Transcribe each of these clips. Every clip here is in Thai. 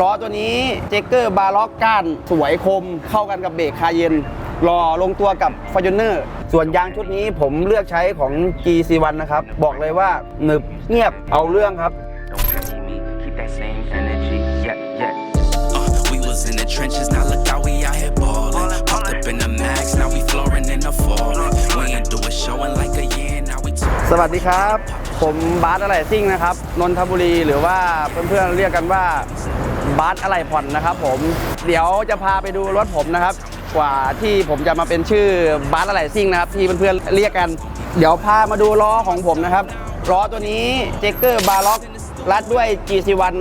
ล้อตัวนี้เจเกอร์บาล็อกก้านสวยคม เข้ากันกับเบรกคาเยนรอลงตัวกับฟ o r t u n e r ส่วนยางชุดนี้ผมเลือกใช้ของ GC1 นะครับ บอกเลยว่าหนึบเงียบเอาเรื่องครับ Don't pity me, keep that same energy. Yeah, yeah. Uh, we was in the trenches, now look how we out here ballin'. Popped up in the max, now we flooring in the falling. We ain't do a show in like a year, now we talk. สวัสดีครับ ผมบาสอะไรซิ่งนะครับ นนทบุรีหรือว่าเพื่อนๆเรียกกันว่า บาสอะไรผ่อนนะครับผม เดี๋ยวจะพาไปดูรถผมนะครับ กว่าที่ผมจะมาเป็นชื่อบาสอะไรซิ่งนะครับ ที่เพื่อนๆเรียกกัน เดี๋ยวพามาดูล้อของผมนะครับล้อตัวนี้เจเกอร์บาล็อกรัดด้วย GC1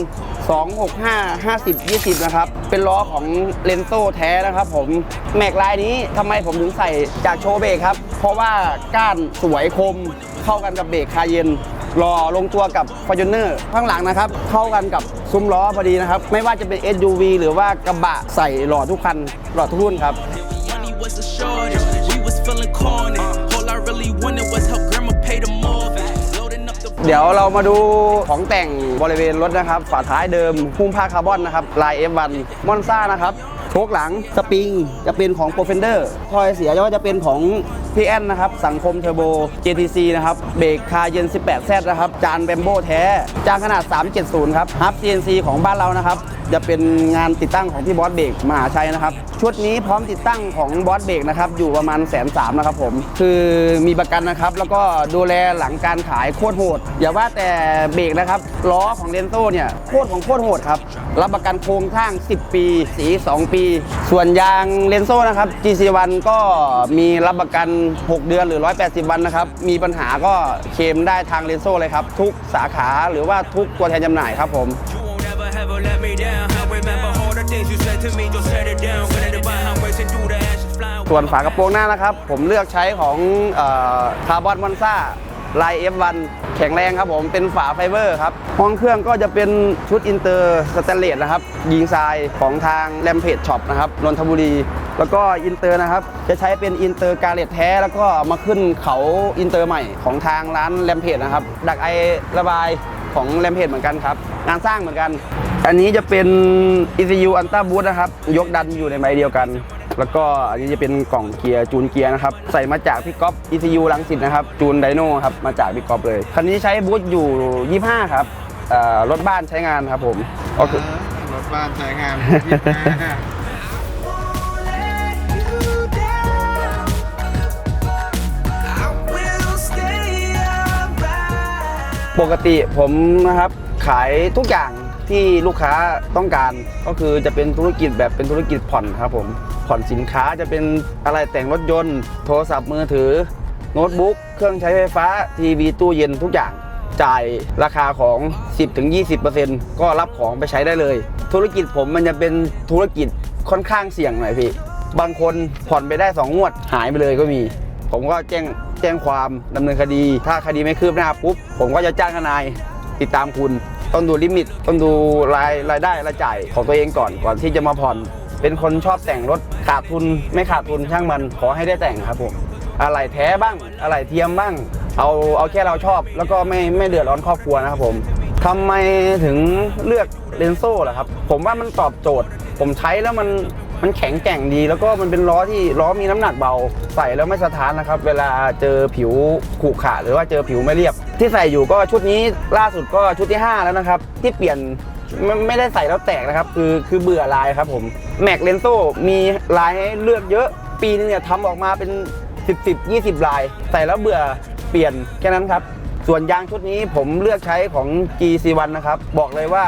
265 50 20 นะครับ เป็นล้อของเลนโซแท้นะครับผม แม็กลายนี้ทำไมผมถึงใส่จากโชว์เบรกครับ เพราะว่าก้านสวยคมเข้ากันกับเบรกคาเยน รอลงตัวกับ f o r t u n e r ข้างหลังนะครับ เข้ากันกับซุ้มล้อพอดีนะครับ ไม่ว่าจะเป็น SUV หรือว่ากระบะใส่หล่อทุกคันหล่อทุกรุ่นครับ Money was a shortage, we was feeling corny. All I really wanted was help grandma pay the mortgage. Loading up the เดี๋ยวเรามาดูของแต่งบริเวณรถนะครับ ฝาท้ายเดิมหุ้มผ้าคาร์บอนนะครับ ลาย F1 มอนซ่านะครับ โชคหลังสปริงจะเป็นของ p r o f e n d e r ทอยเสียก็จะเป็นของ PN นนะครับ สังคมเทอร์โบ JTC นะครับ เบรกคาเย็น 18Z นะครับ จานแบมโบแท้ จานขนาด 370 ครับฮับ CNC ของบ้านเรานะครับ จะเป็นงานติดตั้งของพี่บอสเบรกมหาชัยนะครับ ชุดนี้พร้อมติดตั้งของบอสเบรกนะครับ อยู่ประมาณแสนสามนะครับผม คือมีประกันนะครับ แล้วก็ดูแลหลังการขายโคตรโหด อย่าว่าแต่เบรกนะครับ ล้อของเดนโซเนี่ยโคตรของโคตรโหดครับ รับประกันโครงข้าง 10 ปี สี 2 ปี ส่วนยางเลนโซนะครับ GC1 ก็มีรับประกัน 6 เดือนหรือ 180 วันนะครับ มีปัญหาก็เคลมได้ทางเลนโซเลยครับ ทุกสาขาหรือว่าทุกตัวแทนจำหน่ายครับผม You won't ever ever let me down. I remember all the things you said to me, just set it down. When it about how racing through the ashes flying. ส่วนฝากระโปรงหน้านะครับ ผมเลือกใช้ของคาร์บอนมอนซ่า ลาย F1 แข็งแรงครับผมเป็นฝาไฟเบอร์ครับ ห้องเครื่องก็จะเป็นชุดอินเตอร์สแตนเลสนะครับยิงทรายของทางแรมเพจช็อปนะครับนนทบุรี แล้วก็อินเตอร์นะครับจะใช้เป็นอินเตอร์กาเลตแท้ แล้วก็มาขึ้นเขาอินเตอร์ใหม่ของทางร้านแรมเพจนะครับดักไอระบายของแรมเพจเหมือนกันครับงานสร้างเหมือนกัน อันนี้จะเป็น ECU Ultra Boost นะครับยกดันอยู่ในไม้เดียวกัน แล้วก็อันนี้จะเป็นกล่องเกียร์จูนเกียร์นะครับ ใส่มาจากพี่ก๊อฟ ECU ลังสิตนะครับ จูนไดโน่ครับ มาจากพี่ก๊อฟเลย คันนี้ใช้บูทอยู่ 25 ครับเอ่อรถบ้านใช้งานครับผมก็คือรถบ้านใช้งานปกติผมนะครับขายทุกอย่าง ที่ลูกค้าต้องการก็คือจะเป็นธุรกิจแบบเป็นธุรกิจผ่อนครับผมผ่อนสินค้าจะเป็นอะไรแต่งรถยนต์ โทรศัพท์มือถือ โน้ตบุ๊กเครื่องใช้ไฟฟ้า ทีวีตู้เย็นทุกอย่างจ่ายราคาของ 10-20%ก็รับของไปใช้ได้เลย ธุรกิจผมมันจะเป็นธุรกิจค่อนข้างเสี่ยงหน่อยพี่ บางคนผ่อนไปได้ 2 งวดหายไปเลยก็มี ผมก็แจ้งแจ้งความดำเนินคดี ถ้าคดีไม่คืบหน้าปุ๊บ ผมก็จะจ้างทนายติดตามคุณ ต้องดูลิมิต ต้องดูรายรายได้รายจ่ายของตัวเองก่อนก่อนที่จะมาผ่อน เป็นคนชอบแต่งรถขาดทุนไม่ขาดทุนช่างมันขอให้ได้แต่งครับผมอะไรแท้บ้างอะไรเทียมบ้าง เอาเอาแค่เราชอบ แล้วก็ไม่ไม่เดือดร้อนครอบครัวนะครับผมทำไมถึงเลือกเลนโซ่ล่ะครับ ผมว่ามันตอบโจทย์ ผมใช้แล้วมัน มันแข็งแกร่งดีแล้วก็มันเป็นล้อที่ล้อมีน้ำหนักเบา ใส่แล้วไม่สะท้านนะครับ เวลาเจอผิวขรุขระหรือว่าเจอผิวไม่เรียบ ที่ใส่อยู่ก็ชุดนี้ล่าสุดก็ชุดที่ 5 แล้วนะครับ ที่เปลี่ยนไม่ไม่ได้ใส่แล้วแตกนะครับ คือคือเบื่อลายครับผมแม็กเลนโซมีลายให้เลือกเยอะ ปีนึงเนี่ยทำออกมาเป็น 10 10 20 ลาย ใส่แล้วเบื่อเปลี่ยนแค่นั้นครับ ส่วนยางชุดนี้ผมเลือกใช้ของ GC1 นะครับ บอกเลยว่า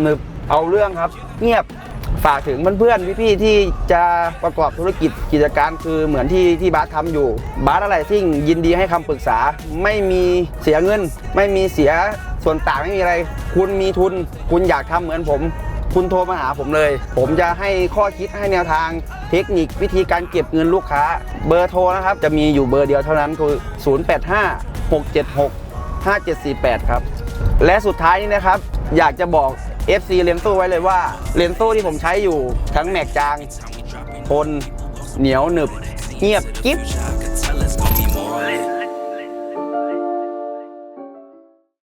หนึบเอาเรื่องครับ เงียบ ฝากถึงเพื่อนๆพี่ๆที่จะประกอบธุรกิจกิจการคือเหมือนที่ที่บาสทำอยู่บาสอะไรซิ่งยินดีให้คำปรึกษา ไม่มีเสียเงิน ไม่มีเสียส่วนต่างไม่มีอะไร คุณมีทุน คุณอยากทำเหมือนผม คุณโทรมาหาผมเลย ผมจะให้ข้อคิดให้แนวทาง เทคนิควิธีการเก็บเงินลูกค้า เบอร์โทรนะครับ จะมีอยู่เบอร์เดียวเท่านั้นคือ 085 676 5748 ครับ และสุดท้ายนี้นะครับ อยากจะบอก FC เลนสู้ไว้เลยว่าเลนสู้ที่ผมใช้อยู่ทั้งแม็กจางทนเหนียวหนึบ เงียบกิ๊บ